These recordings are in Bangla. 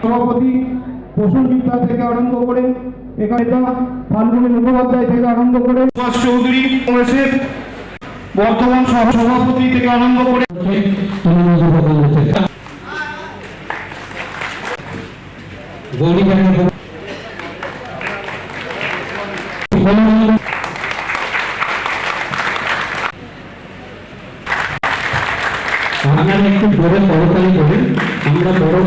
সভাপতি প্রসঞ্জিতা থেকে আরম্ভ করে এখানে ফাল্গুনী মুখোপাধ্যায় থেকে আরম্ভ করে, সুভাষ চৌধুরী কংগ্রেসের বর্তমান সভাপতি থেকে আরম্ভ করে। আপনারা একটু জোরে করতালি করেন, আমরা বরং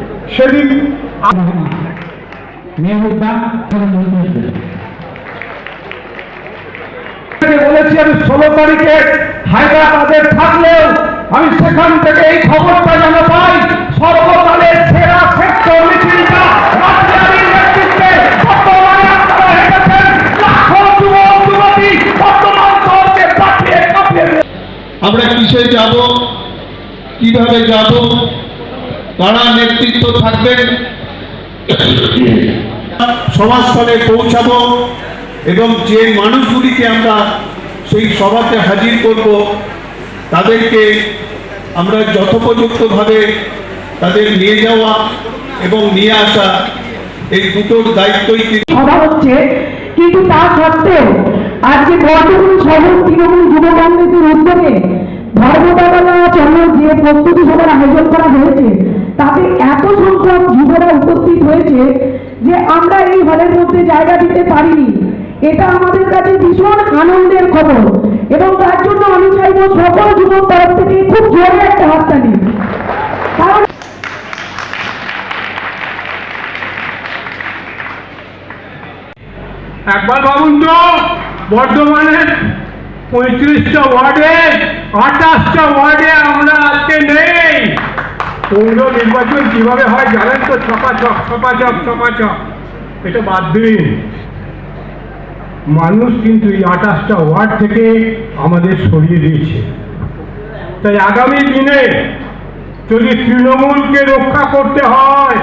সেদিন বলেছি, আমি ষোলো তারিখে হায়দ্রাবাদে থাকলেও আমি সেখান থেকে এই খবরটা যেন পাই সর্বকালের সেরা সেক্টর মিছিলটা। আমরা কিসে যাব? কীভাবে যাব? কারা নেতৃত্ব থাকবেন। সমাজস্থলে পৌঁছাবো এবং যে মানুষগুলিকে আমরা সেই সভাতে হাজির করব তাদেরকে আমরা যথোপযুক্তভাবে তাদের নিয়ে যাওয়া এবং নিয়ে আসা এই দুটোর দায়িত্বই কিন্তু সভা হচ্ছে কিন্তু তা সত্ত্বেও আজকে বর্তমান শহর তৃণমূল যুব কংগ্রেসের উদ্যোগে ধর্মতলা চন্দ্র যে প্রস্তুতি সভার আয়োজন করা হয়েছে। তাতে এত সংখ্যক যুবরা উপস্থিত হয়েছে যে আমরা এই হলের মধ্যে জায়গা দিতে পারিনি। এটা আমাদের কাছে ভীষণ আনন্দের খবর এবং তার জন্য আমি চাইব সকল যুবক তরফ থেকে খুব জোরে একটা হাততালি কারণ একবার ভাবুন তো বর্ধমানের পঁয়ত্রিশটা ওয়ার্ডে, আঠাশটা ওয়ার্ডে আমরা আজকে নেই। পৌর নির্বাচন কীভাবে হয় জানেন তো? ছপাচক ছপাচক ছপাচক এটা বাদ দিন। মানুষ কিন্তু এই আঠাশটা ওয়ার্ড থেকে আমাদের সরিয়ে দিয়েছে। তাই আগামী দিনে যদি তৃণমূলকে রক্ষা করতে হয়,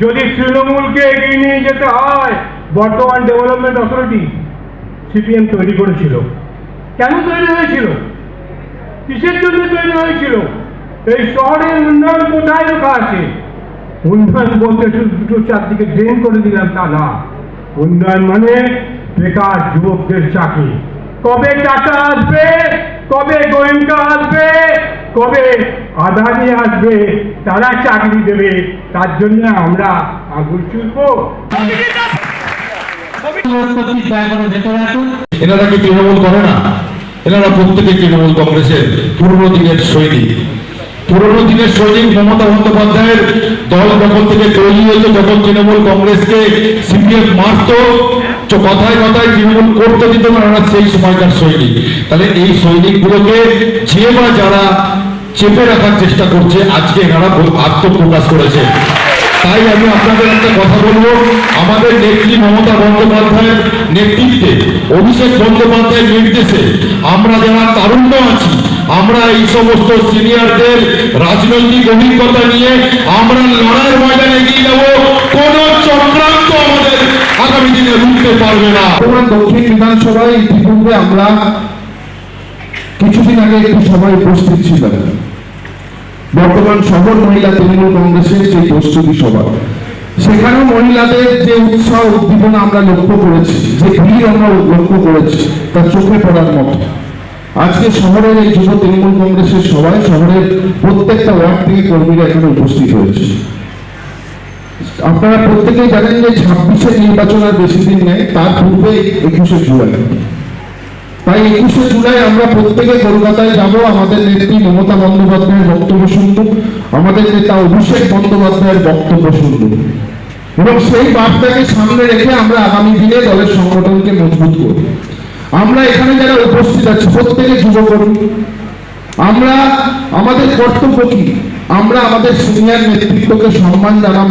যদি তৃণমূলকে এগিয়ে নিয়ে যেতে হয়, বর্তমান ডেভেলপমেন্ট অথরিটি সিপিএম তৈরি করেছিল। কেন তৈরি হয়েছিল? কিসের জন্য তৈরি হয়েছিল? এই শহরের উন্নয়ন কোথায় লেখা আছে? উন্নয়ন বলতে শুধু দুটো চারদিকে ড্রেন করে দিলাম, তা না। উন্নয়ন মানে বেকার যুবকদের চাকরি। কবে টাটা আসবে? কবে গোয়েঙ্কা আসবে? কবে আদানি আসবে? তারা চাকরি দেবে। তার জন্য আমরা আঙুল চুলবো। এনারা কি তৃণমূল করে না? এনারা প্রত্যেকে তৃণমূল কংগ্রেসের পুরনো দিনের সৈনিক। পুরনো দিনের সৈনিক মমতা বন্দ্যোপাধ্যায়ের দল যখন থেকে তৈরি হয়েছে, যখন তৃণমূল কংগ্রেসকে সিপিএফ মারত কথায় কথায় তৃণমূল করতে দিত না সেই সময়কার সৈনিক। তাহলে এই সৈনিকগুলোকে যে বা যারা চেপে রাখার চেষ্টা করছে, আজকে এনারা আত্মপ্রকাশ করেছে। তাই আমি আপনাদের একটা কথা বলব। আমাদের নেত্রী মমতা বন্দ্যোপাধ্যায়ের নেতৃত্বে, অভিষেক বন্দ্যোপাধ্যায়ের নির্দেশে আমরা যারা তারুণ্য আছি, আমরা এই সমস্ত সিনিয়রদের রাজনৈতিক অভিজ্ঞতা নিয়ে আমরা লড়াইয়ের ময়দানে এগিয়ে যাব। কোন চক্রান্ত আমাদের আগামী দিনে রুখতে পারবে না। বর্তমান দক্ষিণ বিধানসভায় ইতিপূর্বে আমরা কিছুদিন আগে একটি সভায় উপস্থিত ছিলাম। বর্তমান শহর মহিলা তৃণমূল কংগ্রেসের সেই প্রস্তুতি সভা, সেখানেও মহিলাদের যে উৎসাহ, উদ্দীপনা আমরা লক্ষ্য করেছি, যে ভিড় আমরা লক্ষ্য করেছি তা চোখে পড়ার মতো। আজকে শহরের এই যুব তৃণমূল কংগ্রেসের সভায় শহরের প্রত্যেকটা ওয়ার্ড থেকে কর্মীরা এখানে উপস্থিত হয়েছে। আপনারা প্রত্যেকেই জানেন যে ছাব্বিশে নির্বাচন আর বেশি দিন নেই, তার পূর্বে একুশে জুলাই। তাই একুশে জুলাই আমরা প্রত্যেকে কলকাতায় যাব। আমাদের নেত্রী মমতা বন্দ্যোপাধ্যায়ের বক্তব্য শুনব। আমাদের নেতা অভিষেক বন্দ্যোপাধ্যায়ের বক্তব্য শুনব। এবং সেই বার্তাকে সামনে রেখে আমরা আগামী দিনে দলের সংগঠনকে মজবুত করব। আমরা এখানে যারা উপস্থিত আছি, প্রত্যেকে যুবকর্মী আমরা, আমাদের কর্তব্য কি? আমরা আমাদের সিনিয়র নেতৃত্বকে সম্মান জানাব।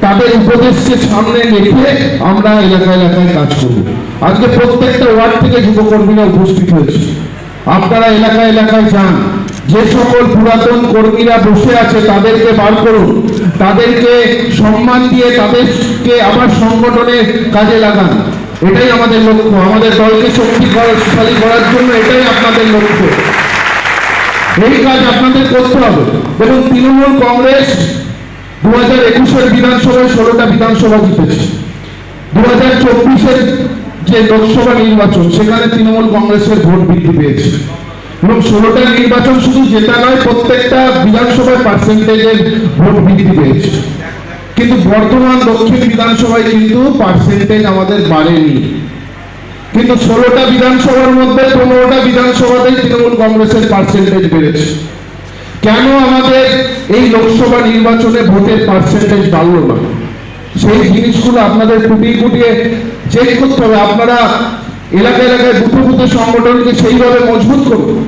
তাদের উপদেশকে সামনে রেখে আমরা এলাকা এলাকায় কাজ করব। আজকে প্রত্যেকটা ওয়ার্ড থেকে যুবকর্মীরা উপস্থিত হয়েছে। আপনারা এলাকা এলাকায় যান। যে সকল পুরাতন কর্মীরা বসে আছে, তাদেরকে বার করুন। তাদেরকে সম্মান দিয়ে তাদেরকে আবার সংগঠনের কাজে লাগান। এটাই আমাদের লক্ষ্য। আমাদের দলকে শক্তিশালী করার জন্য এটাই আপনাদের লক্ষ্য। এই কাজ আপনাদের করতে হবে। দেখুন, তৃণমূল কংগ্রেস দু হাজার একুশের বিধানসভায় ষোলোটা বিধানসভা জিতেছে। দু হাজার চব্বিশের যে লোকসভা নির্বাচন, সেখানে তৃণমূল কংগ্রেসের ভোট বৃদ্ধি পেয়েছে। এবং ষোলোটা নির্বাচন শুধু যেটা নয়, প্রত্যেকটা বিধানসভায় পার্সেন্টেজের ভোট বৃদ্ধি পেয়েছে। কিন্তু বর্তমান দক্ষিণ বিধানসভায় কিন্তু পার্সেন্টেজ আমাদের বাড়েনি। কিন্তু ষোলোটা বিধানসভার মধ্যে পনেরোটা বিধানসভাতেই তৃণমূল কংগ্রেসের পার্সেন্টেজ বেড়েছে। কেন আমাদের এই লোকসভা নির্বাচনে ভোটের পার্সেন্টেজ বাড়লো না? সেই জিনিসগুলো আপনাদের ফুটিয়ে ফুটিয়ে চেক করতে হবে। আপনারা এলাকা এলাকায় বুথে বুথে সংগঠনকে সেইভাবে মজবুত করুন।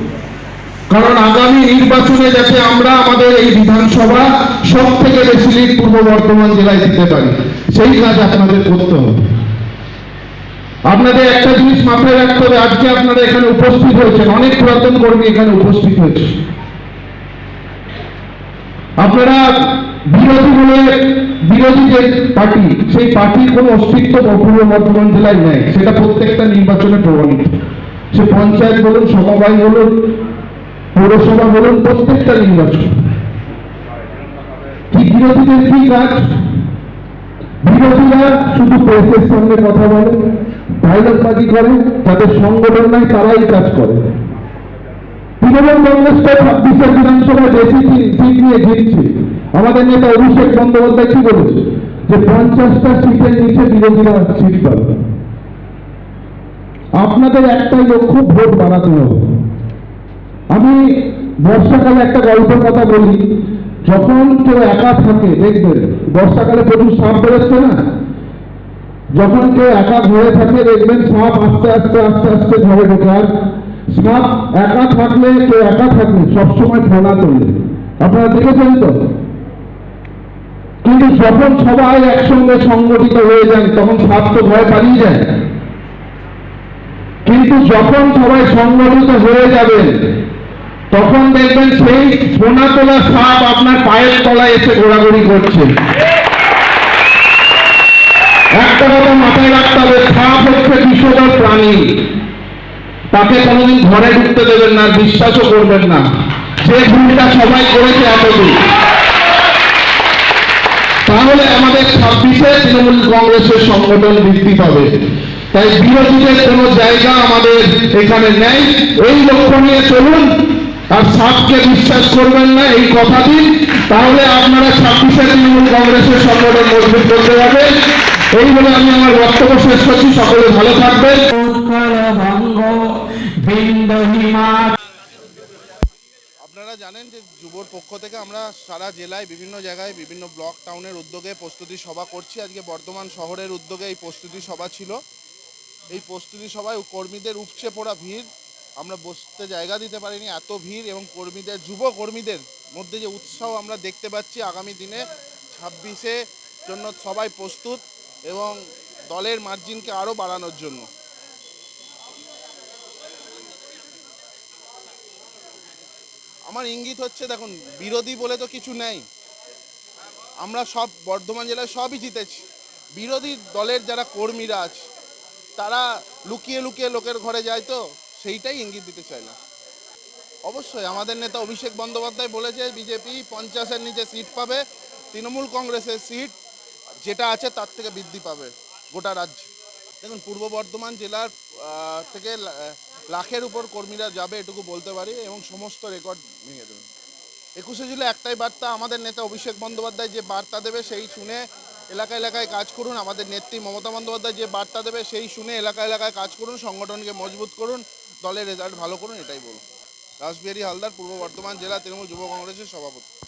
কারণ আগামী নির্বাচনে যাতে আমরা আমাদের এই বিধানসভা সব থেকে বেশি লিড পূর্ব বর্ধমান জেলায় দিতে পারি, সেই কাজ আপনাদের করতে হবে। আপনাদের একটা জিনিস মাথায় রাখতে হবে, আজকে আপনারা এখানে উপস্থিত হয়েছেন, অনেক পুরাতন কর্মী এখানে উপস্থিত হয়েছে। আপনারা বিরোধী বলে বিরোধী যে পার্টি, সেই পার্টির কোনো অস্তিত্ব পূর্ব বর্ধমান জেলায় নেই। সেটা প্রত্যেকটা নির্বাচনে প্রমাণিত। সে পঞ্চায়েত বলুন, সমবায় বলুন, পৌরসভা বলুন, প্রত্যেকটা নির্বাচন। কি বিরোধীদের কি কাজ? বিরোধীরা শুধু প্রেসের সঙ্গে কথা বলে ডায়লগবাজি করে যাদের সংগঠন নাই, তারাই কাজ করে। তৃণমূল কংগ্রেস তো ছাব্বিশের বিধানসভায় বেশি সিট নিয়ে জিতছে। আমাদের নেতা অভিষেক বন্দ্যোপাধ্যায় কি বলেছে? যে পঞ্চাশটা সিটের নিচে বিরোধীরা সিট পাবে। আপনাদের একটাই লক্ষ্য, ভোট বাড়াতে হবে। আমি বর্ষাকালে একটা গল্পের কথা বলি, যখন কেউ একা থাকে, দেখবেন, বর্ষাকালে প্রচুর সাপ বেরোচ্ছে না? যখন কেউ একা ঘরে থাকে, দেখবেন সাপ আস্তে আস্তে আস্তে আস্তে ঘরে ঢোকে। আর সাপ একা থাকলে, কেউ একা থাকলে সবসময় ফোনা তোলে আপনারা দেখেছেন তো? কিন্তু যখন সবাই একসঙ্গে সংগঠিত হয়ে যান, তখন সাপ তো ভয় পালিয়ে যায়। কিন্তু যখন সবাই সংগঠিত হয়ে যাবেন, তখন দেখবেন সেই সোনা তোলা সাপ আপনার পায়ের তলায় এসে ঘোরাঘুরি করছে। একটা কথা মাথায় রাখতে হবে, সাপ হচ্ছে বিষধর প্রাণী। তাকে কোনোদিন ঘরে ঢুকতে দেবেন না বিশ্বাসও করবেন না। যে ভুলটা সবাই করেছে এতদিন তাহলে আমাদের ছাব্বিশে তৃণমূল কংগ্রেসের সংগঠন বৃদ্ধি পাবে। তাই বিরোধীদের কোনো জায়গা আমাদের এখানে নেই। এই লক্ষ্য নিয়ে চলুন। আর সাপকে বিশ্বাস করবেন না এই কথা দিন। তাহলে আপনারা ছাব্বিশে তৃণমূল কংগ্রেসের সংগঠন মজবুত করতে পারবেন এই বলে আমি আমার বক্তব্য শেষ করছি। সকলে ভালো থাকবেন। যুবর পক্ষ থেকে আমরা সারা জেলায় বিভিন্ন জায়গায়, বিভিন্ন ব্লক টাউনের উদ্যোগে প্রস্তুতি সভা করছি। আজকে বর্ধমান শহরের উদ্যোগে এই প্রস্তুতি সভা ছিল। এই প্রস্তুতি সভায় কর্মীদের উপচে পড়া ভিড়, আমরা বসতে জায়গা দিতে পারিনি, এত ভিড় এবং কর্মীদের, যুব কর্মীদের মধ্যে যে উৎসাহ আমরা দেখতে পাচ্ছি আগামী দিনে, ছাব্বিশে জন্য সবাই প্রস্তুত এবং দলের মার্জিনকে আরও বাড়ানোর জন্য। আমার ইঙ্গিত হচ্ছে, দেখুন, বিরোধী বলে তো কিছু নেই। আমরা সব, বর্ধমান জেলায় সবই জিতেছি। বিরোধী দলের যারা কর্মীরা আছে, তারা লুকিয়ে লুকিয়ে লোকের ঘরে যায় তো, সেইটাই ইঙ্গিত দিতে চাইলাম। অবশ্যই, আমাদের নেতা অভিষেক বন্দ্যোপাধ্যায় বলেছে, বিজেপি পঞ্চাশের নিচে সিট পাবে, তৃণমূল কংগ্রেসের সিট, যেটা আছে তার থেকে বৃদ্ধি পাবে গোটা রাজ্যে। দেখুন, পূর্ব বর্ধমান জেলার থেকে লাখের উপর কর্মীরা যাবে, এটুকু বলতে পারি, এবং সমস্ত রেকর্ড ভেঙে দেবে। একুশে জুলাই একটাই বার্তা, আমাদের নেতা অভিষেক বন্দ্যোপাধ্যায় যে বার্তা দেবে সেই শুনে এলাকা এলাকায় কাজ করুন, আমাদের নেত্রী মমতা বন্দ্যোপাধ্যায় যে বার্তা দেবে সেই শুনে এলাকা এলাকায় কাজ করুন, সংগঠনকে মজবুত করুন, দলের রেজাল্ট ভালো করুন, এটাই বলুন। রাসবিহারী হালদার, পূর্ব বর্ধমান জেলা, তৃণমূল যুব কংগ্রেসের সভাপতি।